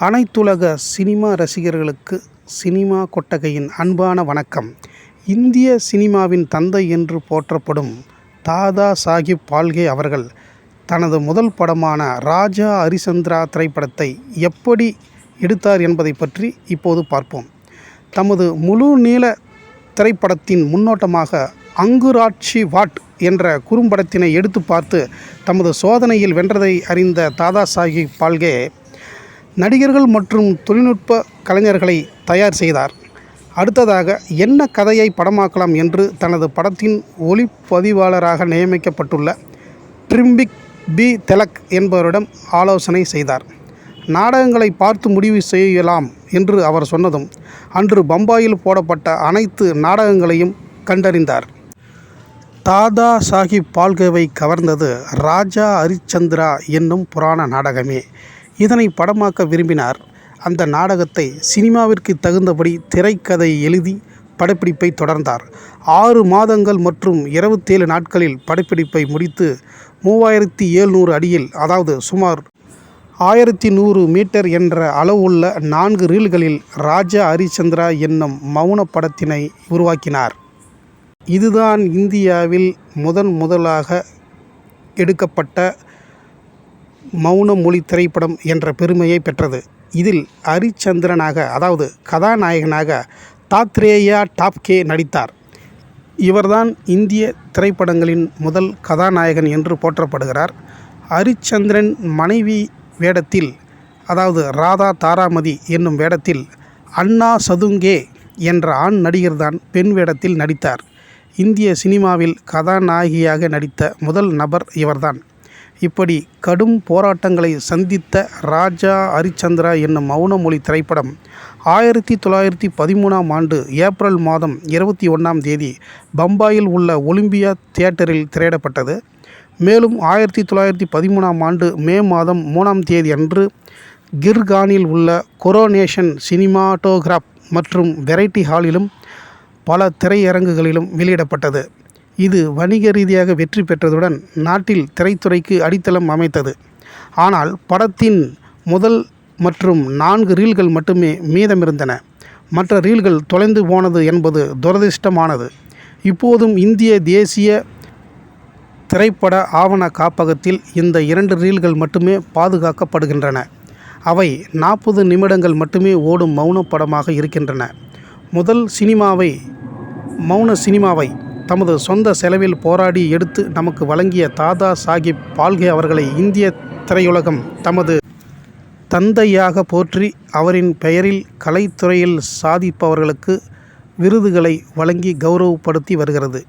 அனைத்துலக சினிமா ரசிகர்களுக்கு சினிமா கொட்டகையின் அன்பான வணக்கம். இந்திய சினிமாவின் தந்தை என்று போற்றப்படும் தாதா சாஹிப் பால்கே அவர்கள் தனது முதல் படமான ராஜா ஹரிச்சந்திரா திரைப்படத்தை எப்படி எடுத்தார் என்பதை பற்றி இப்போது பார்ப்போம். தமது முழு நீள திரைப்படத்தின் முன்னோட்டமாக அங்குராட்சி வாட் என்ற குறும்படத்தினை எடுத்து பார்த்து தமது சோதனையில் வென்றதை அறிந்த தாதா சாஹிப் பால்கே நடிகர்கள் மற்றும் தொழில்நுட்ப கலைஞர்களை தயார் செய்தார். அடுத்ததாக என்ன கதையை படமாக்கலாம் என்று தனது படத்தின் ஒளிப்பதிவாளராக நியமிக்கப்பட்டுள்ள ட்ரிம்பிக் பி. தெலக் என்பவரிடம் ஆலோசனை செய்தார். நாடகங்களை பார்த்து முடிவு செய்யலாம் என்று அவர் சொன்னதும் அன்று பம்பாயில் போடப்பட்ட அனைத்து நாடகங்களையும் கண்டறிந்தார். தாதா சாஹிப் பால்கேவை கவர்ந்தது ராஜா ஹரிச்சந்திரா என்னும் புராண நாடகமே. இதனை படமாக்க விரும்பினார். அந்த நாடகத்தை சினிமாவிற்கு தகுந்தபடி திரைக்கதை எழுதி படப்பிடிப்பை தொடர்ந்தார். ஆறு மாதங்கள் மற்றும் இருபத்தேழு நாட்களில் படப்பிடிப்பை முடித்து மூவாயிரத்தி எழுநூறு அடியில் அதாவது சுமார் ஆயிரத்தி நூறு மீட்டர் என்ற அளவுள்ள நான்கு ரீல்களில் ராஜா ஹரிச்சந்திரா என்னும் மௌன படத்தினை உருவாக்கினார். இதுதான் இந்தியாவில் முதன் முதலாக எடுக்கப்பட்ட மௌன மொழி திரைப்படம் என்ற பெருமையை பெற்றது. இதில் ஹரிச்சந்திரனாக அதாவது கதாநாயகனாக தாத்ரேயா டாப்கே நடித்தார். இவர்தான் இந்திய திரைப்படங்களின் முதல் கதாநாயகன் என்று போற்றப்படுகிறார். ஹரிச்சந்திரன் மனைவி வேடத்தில் அதாவது ராதா தாராமதி என்னும் வேடத்தில் அண்ணா சதுங்கே என்ற ஆண் நடிகர்தான் பெண் வேடத்தில் நடித்தார். இந்திய சினிமாவில் கதாநாயகியாக நடித்த முதல் நபர் இவர்தான். இப்படி கடும் போராட்டங்களை சந்தித்த ராஜா ஹரிச்சந்திரா என்னும் மௌன மொழி திரைப்படம் ஆயிரத்தி தொள்ளாயிரத்தி பதிமூணாம் ஆண்டு ஏப்ரல் மாதம் இருபத்தி ஒன்றாம் தேதி பம்பாயில் உள்ள ஒலிம்பியா தியேட்டரில் திரையிடப்பட்டது. மேலும் ஆயிரத்தி தொள்ளாயிரத்தி பதிமூணாம் ஆண்டு மே மாதம் மூணாம் தேதி அன்று கிர்கானில் உள்ள கொரோனேஷன் சினிமாட்டோகிராப் மற்றும் வெரைட்டி ஹாலிலும் பல திரையரங்குகளிலும் வெளியிடப்பட்டது. இது வணிக ரீதியாக வெற்றி பெற்றதுடன் நாட்டில் திரைத்துறைக்கு அடித்தளம் அமைத்தது. ஆனால் படத்தின் முதல் மற்றும் நான்கு ரீல்கள் மட்டுமே மீதமிருந்தன. மற்ற ரீல்கள் தொலைந்து போனது என்பது துரதிர்ஷ்டமானது. இப்போதும் இந்திய தேசிய திரைப்பட ஆவண காப்பகத்தில் இந்த இரண்டு ரீல்கள் மட்டுமே பாதுகாக்கப்படுகின்றன. அவை நாற்பது நிமிடங்கள் மட்டுமே ஓடும் மௌன படமாக இருக்கின்றன. முதல் சினிமாவை மௌன சினிமாவை தமது சொந்த செலவில் போராடி எடுத்து நமக்கு வழங்கிய தாதா சாஹிப் பால்கே அவர்களை இந்திய திரையுலகம் தமது தந்தையாக போற்றி அவரின் பெயரில் கலைத்துறையில் சாதிப்பவர்களுக்கு விருதுகளை வழங்கி கௌரவப்படுத்தி வருகிறது.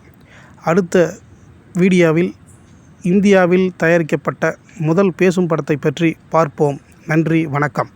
அடுத்த வீடியோவில் இந்தியாவில் தயாரிக்கப்பட்ட முதல் பேசும் படத்தை பற்றி பார்ப்போம். நன்றி வணக்கம்.